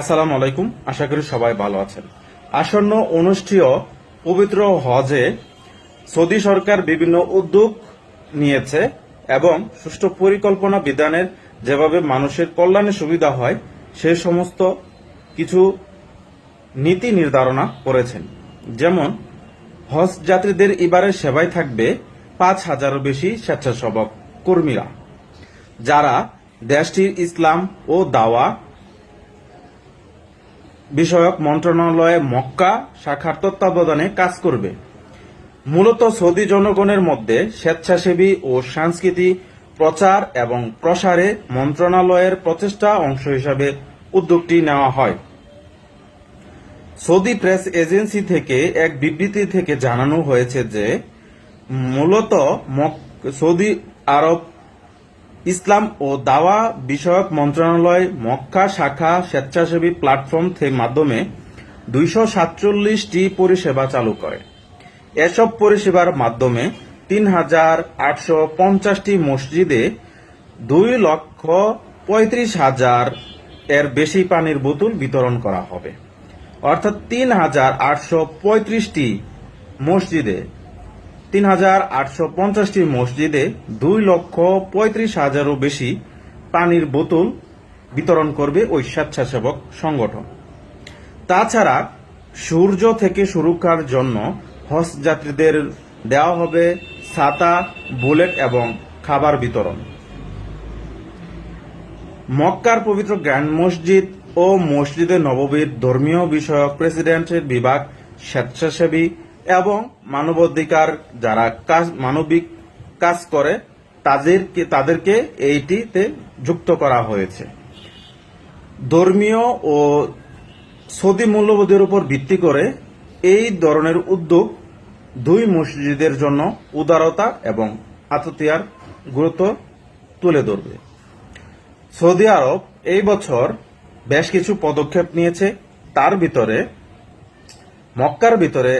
আসসালামু আলাইকুম, আশা করি সবাই ভালো আছেন। আসন্ন অনুষ্ঠেয় পবিত্র হজে সৌদি সরকার বিভিন্ন উদ্যোগ নিয়েছে এবং সুষ্ঠু পরিকল্পনা বিধানের যেভাবে মানুষের কল্যাণে সুবিধা হয় সেই সমস্ত কিছু নীতি নির্ধারণা করেছেন। যেমন, হজ যাত্রীদের এবারের সেবায় থাকবে পাঁচ হাজারও বেশি স্বেচ্ছাসেবক কর্মীরা, যারা দেশটির ইসলাম ও দাওয়া বিষয়ক মন্ত্রণালয়ে মক্কা শাখার তত্ত্বাবধানে কাজ করবে। মূলত সৌদি জনগণের মধ্যে স্বেচ্ছাসেবী ও সংস্কৃতি প্রচার এবং প্রসারে মন্ত্রণালয়ের প্রচেষ্টা অংশ হিসাবে উদ্যোগটি নেওয়া হয়। সৌদি প্রেস এজেন্সি থেকে এক বিবৃতি থেকে জানানো হয়েছে যে, মূলত সৌদি আরব ইসলাম ও দাওয়া বিষয়ক মন্ত্রণালয় মক্কা শাখা স্বেচ্ছাসেবী প্ল্যাটফর্ম মাধ্যমে দুইশো সাতচল্লিশটি পরিষেবা চালু করে। এসব পরিষেবার মাধ্যমে তিন হাজার আটশো পঞ্চাশটি মসজিদে দুই লক্ষ পঁয়ত্রিশ হাজার এর বেশি পানির বোতল বিতরণ করা হবে। অর্থাৎ তিন হাজার আটশো পঁয়ত্রিশটি মসজিদে তিন হাজার আটশো পঞ্চাশটি মসজিদে দুই লক্ষ পঁয়ত্রিশ হাজারও বেশি পানির বোতল বিতরণ করবে ওই স্বেচ্ছাসেবক সংগঠন। তাছাড়া সূর্য থেকে সুরক্ষার জন্য হজ যাত্রীদের দেওয়া হবে ছাতা, বুলেট এবং খাবার বিতরণ। মক্কার পবিত্র গ্র্যান্ড মসজিদ ও মসজিদে নববীর ধর্মীয় বিষয়ক প্রেসিডেন্টের বিভাগ স্বেচ্ছাসেবী এবং মানবাধিকার যারা কাজ, মানবিক কাজ করে, তাদেরকে তাদেরকে এইটিতে যুক্ত করা হয়েছে। ধর্মীয় ও সৌদি মূল্যবোধের উপর ভিত্তি করে এই ধরনের উদ্যোগ দুই মসজিদের জন্য উদারতা এবং আততিয়ার গুরুত্ব তুলে ধরবে। সৌদি আরব এই বছর বেশ কিছু পদক্ষেপ নিয়েছে। তার ভিতরে, মক্কার ভিতরে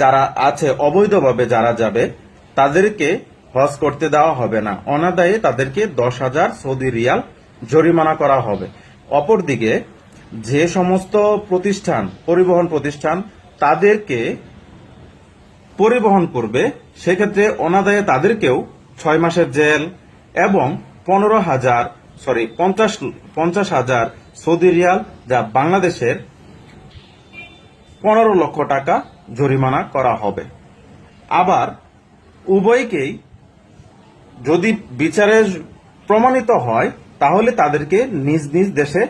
যারা আছে, অবৈধভাবে যারা যাবে, তাদেরকে হজ করতে দেওয়া হবে না। অনাদায়ে তাদেরকে দশ হাজার সৌদি রিয়াল জরিমানা করা হবে। অপরদিকে, যে সমস্ত প্রতিষ্ঠান, পরিবহন প্রতিষ্ঠান তাদেরকে পরিবহন করবে, সেক্ষেত্রে অনাদায়ে তাদেরকেও ছয় মাসের জেল এবং পনেরো হাজার, সরি, পঞ্চাশ পঞ্চাশ হাজার সৌদি রিয়াল, যা বাংলাদেশের পনেরো লক্ষ টাকা জরিমানা করা হবে। আবার উভয়কেই যদি বিচারে প্রমাণিত হয়, তাহলে তাদেরকে নিজ নিজ দেশে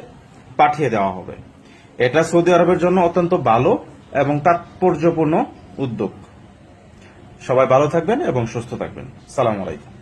পাঠিয়ে দেওয়া হবে। এটা সৌদি আরবের জন্য অত্যন্ত ভালো এবং তাৎপর্যপূর্ণ উদ্যোগ। সবাই ভালো থাকবেন এবং সুস্থ থাকবেন। সালাম আলাইকুম।